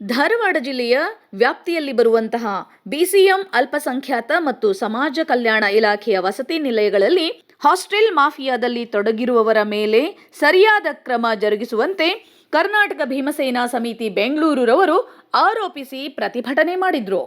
ಧಾರವಾಡ ಜಿಲ್ಲೆಯ ವ್ಯಾಪ್ತಿಯಲ್ಲಿ ಬರುವಂತಹ ಬಿಸಿಎಂ ಅಲ್ಪಸಂಖ್ಯಾತ ಮತ್ತು ಸಮಾಜ ಕಲ್ಯಾಣ ಇಲಾಖೆಯ ವಸತಿ ನಿಲಯಗಳಲ್ಲಿ ಹಾಸ್ಟೆಲ್ ಮಾಫಿಯಾದಲ್ಲಿ ತೊಡಗಿರುವವರ ಮೇಲೆ ಸರಿಯಾದ ಕ್ರಮ ಜರುಗಿಸುವಂತೆ ಕರ್ನಾಟಕ ಭೀಮಸೇನಾ ಸಮಿತಿ ಬೆಂಗಳೂರುರವರು ಆರೋಪಿಸಿ ಪ್ರತಿಭಟನೆ ಮಾಡಿದ್ರು.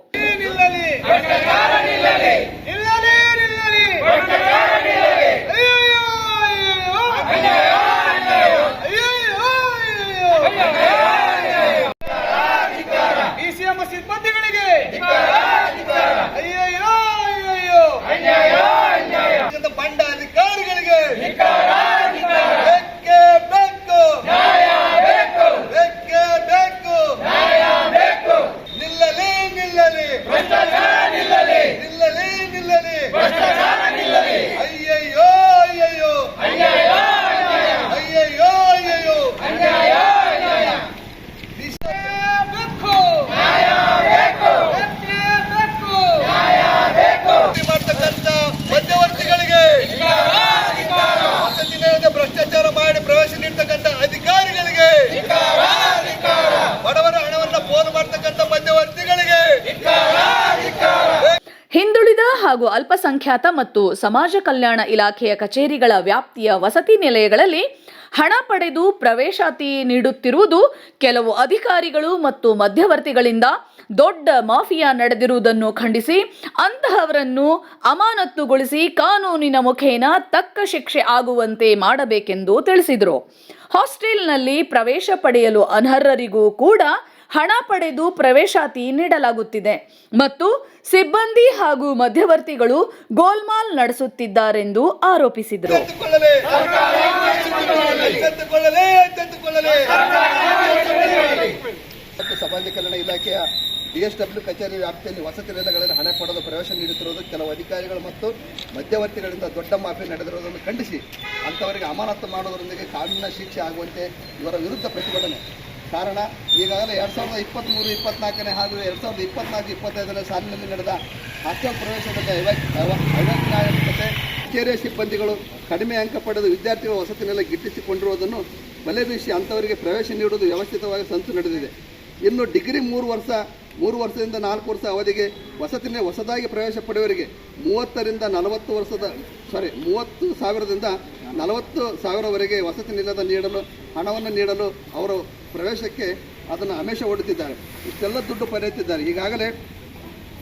ಹಾಗೂ ಅಲ್ಪಸಂಖ್ಯಾತ ಮತ್ತು ಸಮಾಜ ಕಲ್ಯಾಣ ಇಲಾಖೆಯ ಕಚೇರಿಗಳ ವ್ಯಾಪ್ತಿಯ ವಸತಿ ನಿಲಯಗಳಲ್ಲಿ ಹಣ ಪಡೆದು ಪ್ರವೇಶಾತಿ ನೀಡುತ್ತಿರುವುದು ಕೆಲವು ಅಧಿಕಾರಿಗಳು ಮತ್ತು ಮಧ್ಯವರ್ತಿಗಳಿಂದ ದೊಡ್ಡ ಮಾಫಿಯಾ ನಡೆದಿರುವುದನ್ನು ಖಂಡಿಸಿ ಅಂತಹವರನ್ನು ಅಮಾನತ್ತುಗೊಳಿಸಿ ಕಾನೂನಿನ ಮುಖೇನ ತಕ್ಕ ಶಿಕ್ಷೆ ಆಗುವಂತೆ ಮಾಡಬೇಕೆಂದು ತಿಳಿಸಿದರು. ಹಾಸ್ಟೆಲ್ನಲ್ಲಿ ಪ್ರವೇಶ ಪಡೆಯಲು ಅನರ್ಹರಿಗೂ ಕೂಡ ಹಣ ಪಡೆದು ಪ್ರವೇಶಾತಿ ನೀಡಲಾಗುತ್ತಿದೆ. ಮತ್ತು ಸಿಬ್ಬಂದಿ ಹಾಗೂ ಮಧ್ಯವರ್ತಿಗಳು ಗೋಲ್ಮಾಲ್ ನಡೆಸುತ್ತಿದ್ದಾರೆಂದು ಆರೋಪಿಸಿದರು. ಇಲಾಖೆಯ ಡಿಎಸ್ಡಬ್ಲ್ಯೂ ಕಚೇರಿ ವ್ಯಾಪ್ತಿಯಲ್ಲಿ ವಸತಿ ನಿಲಯಗಳಲ್ಲಿ ಹಣ ಪಡೆದು ಪ್ರವೇಶ ನೀಡುತ್ತಿರುವುದು ಕೆಲವು ಅಧಿಕಾರಿಗಳು ಮತ್ತು ಮಧ್ಯವರ್ತಿಗಳಿಂದ ದೊಡ್ಡ ಮಾಫಿ ನಡೆದಿರುವುದನ್ನು ಖಂಡಿಸಿ, ಅಂಥವರಿಗೆ ಅಮಾನತು ಮಾಡುವುದರೊಂದಿಗೆ ಕಾನೂನಿನ ಶಿಕ್ಷೆ ಆಗುವಂತೆ ಇವರ ವಿರುದ್ಧ ಪ್ರತಿಭಟನೆ ಕಾರಣ ಈಗಾಗಲೇ ಎರಡು ಸಾವಿರದ ಇಪ್ಪತ್ತ್ಮೂರು ಇಪ್ಪತ್ನಾಲ್ಕನೇ ಹಾಗೂ ಎರಡು ಸಾವಿರದ ಇಪ್ಪತ್ನಾಲ್ಕು, ಇಪ್ಪತ್ತೈದನೇ ಸಾಲಿನಲ್ಲಿ ನಡೆದ ಹಾಸ್ಟೆಲ್ ಪ್ರವೇಶದ ಅವೈಜ್ಞಾನಿಕತೆ ಕಚೇರಿಯ ಸಿಬ್ಬಂದಿಗಳು ಕಡಿಮೆ ಅಂಕ ಪಡೆದು ವಿದ್ಯಾರ್ಥಿಗಳ ವಸತಿನೆಲ್ಲ ನೆಲೆ ಗಿಟ್ಟಿಸಿಕೊಂಡಿರುವುದನ್ನು ಬಲೆ ಬೀಸಿ ಅಂಥವರಿಗೆ ಪ್ರವೇಶ ನೀಡುವುದು ವ್ಯವಸ್ಥಿತವಾಗಿ ಸಂತು ನಡೆದಿದೆ. ಇನ್ನು ಡಿಗ್ರಿ ಮೂರು ವರ್ಷ ಮೂರು ವರ್ಷದಿಂದ ನಾಲ್ಕು ವರ್ಷ ಅವಧಿಗೆ ವಸತಿನೇ ಹೊಸದಾಗಿ ಪ್ರವೇಶ ಪಡೆಯುವವರಿಗೆ ಮೂವತ್ತರಿಂದ ನಲವತ್ತು ವರ್ಷದ ಸಾರಿ ಮೂವತ್ತು ಸಾವಿರದಿಂದ ನಲವತ್ತು ಸಾವಿರವರೆಗೆ ವಸತಿ ನಿಲಯದ ನೀಡಲು, ಹಣವನ್ನು ನೀಡಲು ಅವರು ಪ್ರವೇಶಕ್ಕೆ ಅದನ್ನು ಹಮೇಶ ಹೊಡುತ್ತಿದ್ದಾರೆ ಇಷ್ಟೆಲ್ಲ ದುಡ್ಡು ಪಡೆಯುತ್ತಿದ್ದಾರೆ. ಈಗಾಗಲೇ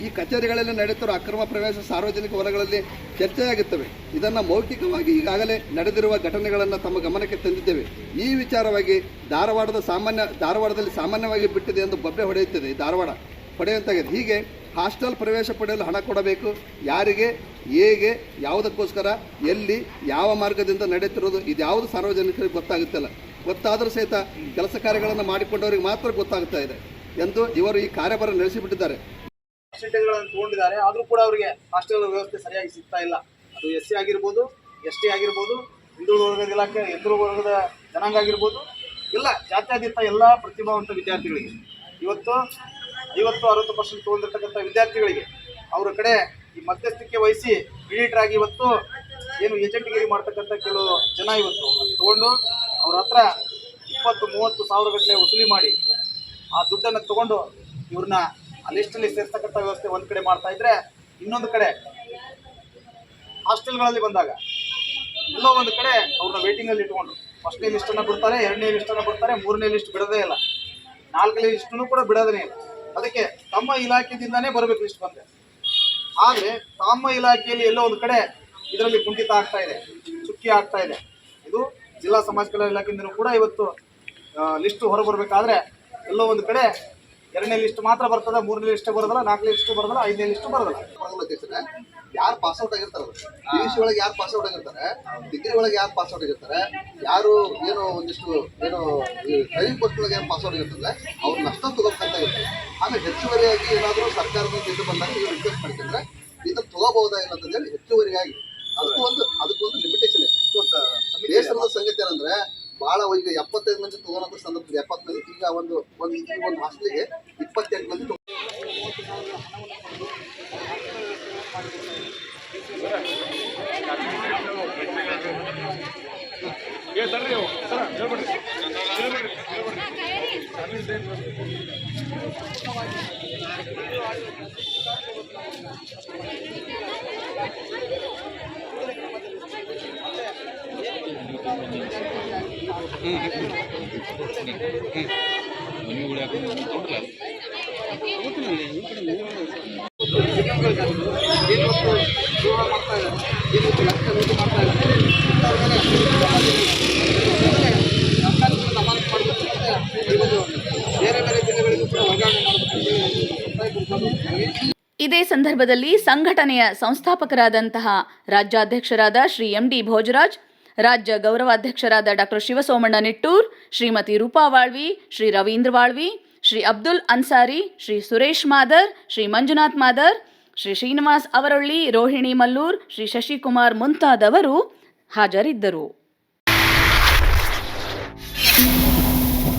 ಈ ಕಚೇರಿಗಳಲ್ಲಿ ನಡೆಯುತ್ತಿರುವ ಅಕ್ರಮ ಪ್ರವೇಶ ಸಾರ್ವಜನಿಕ ವಲಯಗಳಲ್ಲಿ ಚರ್ಚೆಯಾಗುತ್ತವೆ. ಇದನ್ನು ಮೌಖಿಕವಾಗಿ ಈಗಾಗಲೇ ನಡೆದಿರುವ ಘಟನೆಗಳನ್ನು ತಮ್ಮ ಗಮನಕ್ಕೆ ತಂದಿದ್ದೇವೆ. ಈ ವಿಚಾರವಾಗಿ ಧಾರವಾಡದ ಸಾಮಾನ್ಯ, ಧಾರವಾಡದಲ್ಲಿ ಸಾಮಾನ್ಯವಾಗಿ ಬಿಟ್ಟಿದೆ ಎಂದು ಬೊಬ್ಬೆ ಹೊಡೆಯುತ್ತದೆ ಧಾರವಾಡ. ಪಡೆಯುವಂತಾಗಿದೆ ಹೀಗೆ ಹಾಸ್ಟೆಲ್ ಪ್ರವೇಶ ಪಡೆಯಲು ಹಣ ಕೊಡಬೇಕು. ಯಾರಿಗೆ, ಹೇಗೆ, ಯಾವುದಕ್ಕೋಸ್ಕರ, ಎಲ್ಲಿ, ಯಾವ ಮಾರ್ಗದಿಂದ ನಡೆಯುತ್ತಿರೋದು ಇದ್ಯಾವುದು ಸಾರ್ವಜನಿಕರಿಗೆ ಗೊತ್ತಾಗುತ್ತಿಲ್ಲ. ಗೊತ್ತಾದರೂ ಸಹಿತ ಕೆಲಸ ಕಾರ್ಯಗಳನ್ನು ಮಾಡಿಕೊಂಡವರಿಗೆ ಮಾತ್ರ ಗೊತ್ತಾಗ್ತಾ ಇದೆ ಎಂದು ಇವರು ಈ ಕಾರ್ಯಭಾರ ನಡೆಸಿಬಿಟ್ಟಿದ್ದಾರೆ. ಪರ್ಸೆಂಟೇಜ್ಗಳನ್ನು ತಗೊಂಡಿದ್ದಾರೆ. ಆದರೂ ಕೂಡ ಅವರಿಗೆ ಹಾಸ್ಟೆಲ್ ವ್ಯವಸ್ಥೆ ಸರಿಯಾಗಿ ಸಿಗ್ತಾ ಇಲ್ಲ. ಅದು ಎಸ್ ಸಿ ಆಗಿರ್ಬೋದು, ಎಸ್ ಟಿ ಆಗಿರ್ಬೋದು ಹಿಂದುಳಿದ ವರ್ಗದ ಇಲಾಖೆ ಹಿಂದುಳಿದ ವರ್ಗದ ಜನಾಂಗ ಆಗಿರ್ಬೋದು ಇಲ್ಲ ಜಾತ್ಯಾತೀತ ಎಲ್ಲ ಪ್ರತಿಭಾವಂತ ವಿದ್ಯಾರ್ಥಿಗಳಿಗೆ. ಇವತ್ತು ಐವತ್ತು, ಅರವತ್ತು ಪರ್ಸೆಂಟ್ ತೊಗೊಂಡಿರ್ತಕ್ಕಂಥ ವಿದ್ಯಾರ್ಥಿಗಳಿಗೆ ಅವರ ಕಡೆ ಈ ಮಧ್ಯಸ್ಥಿಕೆ ವಹಿಸಿ ಮಿಲಿಟರ್ ಆಗಿ ಇವತ್ತು ಏನು ಏಜೆಂಟ್ಗಿರಿ ಮಾಡ್ತಕ್ಕಂಥ ಕೆಲವು ಜನ ಇವತ್ತು ತಗೊಂಡು ಅವ್ರ ಹತ್ರ ಇಪ್ಪತ್ತು, ಮೂವತ್ತು ಸಾವಿರ ಗಟ್ಟಲೆ ವಸೂಲಿ ಮಾಡಿ ಆ ದುಡ್ಡನ್ನು ತಗೊಂಡು ಇವ್ರನ್ನ ಆ ಲಿಸ್ಟಲ್ಲಿ ಸೇರ್ತಕ್ಕಂಥ ವ್ಯವಸ್ಥೆ ಒಂದು ಕಡೆ ಮಾಡ್ತಾ ಇದ್ರೆ ಇನ್ನೊಂದು ಕಡೆ ಹಾಸ್ಟೆಲ್ಗಳಲ್ಲಿ ಬಂದಾಗ ಎಲ್ಲೋ ಒಂದು ಕಡೆ ಅವ್ರನ್ನ ವೇಟಿಂಗಲ್ಲಿ ಇಟ್ಕೊಂಡು ಫಸ್ಟ್ನೇ ಲಿಸ್ಟನ್ನು ಬಿಡ್ತಾರೆ ಎರಡನೇ ಲಿಸ್ಟನ್ನು ಬಿಡ್ತಾರೆ ಮೂರನೇ ಲಿಸ್ಟ್ ಬಿಡೋದೇ ಇಲ್ಲ. ನಾಲ್ಕನೇ ಲಿಸ್ಟನ್ನು ಕೂಡ ಬಿಡೋದೇ ಇಲ್ಲ. ಅದಕ್ಕೆ ತಮ್ಮ ಇಲಾಖೆಯಿಂದಾನೇ ಬರಬೇಕು ಲಿಸ್ಟ್ ಬಂದೆ ಆದರೆ ತಮ್ಮ ಇಲಾಖೆಯಲ್ಲಿ ಎಲ್ಲೋ ಒಂದು ಕಡೆ ಇದರಲ್ಲಿ ಕುಂಠಿತ ಆಗ್ತಾ ಇದೆ ಚುಕ್ಕಿ ಆಗ್ತಾ ಇದೆ. ಇದು ಜಿಲ್ಲಾ ಸಮಾಜ ಕಲ್ಯಾಣ ಇಲಾಖೆಯಿಂದಲೂ ಕೂಡ ಇವತ್ತು ಲಿಸ್ಟ್ ಹೊರಬರಬೇಕಾದ್ರೆ ಎಲ್ಲೋ ಒಂದು ಕಡೆ ಎರಡನೇ ಲಿಸ್ಟ್ ಮಾತ್ರ ಬರ್ತದೆ ಮೂರನೇ ಲಿಸ್ಟ್ ಬರೋದಿಲ್ಲ ನಾಲ್ಕನೇ ಲಿಸ್ಟ್ ಬರೋದಿಲ್ಲ ಐದನೇ ಲಿಸ್ಟ್ ಬರೋದಿಲ್ಲ. ಅಧ್ಯಕ್ಷರೇ ಯಾರು ಪಾಸ್ಔಟ್ ಆಗಿರ್ತಾರೆ ಪಿ ಯು ಸಿ ಒಳಗೆ ಯಾರು ಪಾಸ್ಔಟ್ ಆಗಿರ್ತಾರೆ? ಡಿಗ್ರಿ ಒಳಗೆ ಯಾರು ಪಾಸ್ಔಟ್ ಆಗಿರ್ತಾರೆ? ಯಾರು ಏನು ಒಂದಿಷ್ಟು ಏನು ಡ್ರೈವಿಂಗ್ ಪೋಸ್ಟ್ ಒಳಗೆ ಯಾರು ಪಾಸ್ಔಟ್ ಆಗಿರ್ತಾರೆ? ಅವ್ರು ನಷ್ಟ ತಗೋಬೇಕಂತ ಇರ್ತಾರೆ ಆಮೇಲೆ ಹೆಚ್ಚುವರಿಯಾಗಿ ಏನಾದರೂ ಸರ್ಕಾರದ ದುಡ್ಡು ಬಂದಾಗ ನೀವು ರಿಕ್ವೆಸ್ಟ್ ಮಾಡ್ಕೊಂಡ್ರೆ ಇದನ್ನು ತಗೋಬಹುದಾ ಇಲ್ಲ ಅಂತ ಹೇಳಿ ಹೆಚ್ಚುವರಿಯಾಗಿ. ಅದಕ್ಕೂ ಒಂದು ಅದಕ್ಕೊಂದು ಲಿಮಿಟೇಷನ್ ಇದೆ. ಬೇಸರದ ಸಂಗತಿ ಏನಂದ್ರೆ ಬಹಳ ಈಗ ಎಪ್ಪತ್ತೈದು ಮಂದಿ ತಗೋಳಂತ ಸಂದರ್ಭದಲ್ಲಿ ಎಪ್ಪತ್ತು ಮಂದಿ ಈಗ ಒಂದು ಒಂದು ಈ ಒಂದು ಹಾಸ್ಟೆಲ್ಗೆ ಇಪ್ಪತ್ತೆಂಟು ಮಂದಿ ತಗೋ- ಇದೇ ಸಂದರ್ಭದಲ್ಲಿ ಸಂಘಟನೆಯ ಸಂಸ್ಥಾಪಕರಾದಂತಹ ರಾಜ್ಯಾಧ್ಯಕ್ಷರಾದ ಶ್ರೀ ಎಂ ಡಿ ಭೋಜರಾಜ್ ರಾಜ್ಯ ಗೌರವಾಧ್ಯಕ್ಷರಾದ ಡಾಕ್ಟರ್ ಶಿವಸೋಮಣ್ಣ ನಿಟ್ಟೂರ್, ಶ್ರೀಮತಿ ರೂಪಾ ವಾಳ್ವಿ, ಶ್ರೀ ರವೀಂದ್ರ ವಾಳ್ವಿ, ಶ್ರೀ ಅಬ್ದುಲ್ ಅನ್ಸಾರಿ, ಶ್ರೀ ಸುರೇಶ್ ಮಾದರ್, ಶ್ರೀ ಮಂಜುನಾಥ್ ಮಾದರ್, ಶ್ರೀ ಶ್ರೀನಿವಾಸ್ ಅವರೊಳ್ಳಿ, ರೋಹಿಣಿ ಮಲ್ಲೂರ್, ಶ್ರೀ ಶಶಿಕುಮಾರ್ ಮುಂತಾದವರು ಹಾಜರಿದ್ದರು.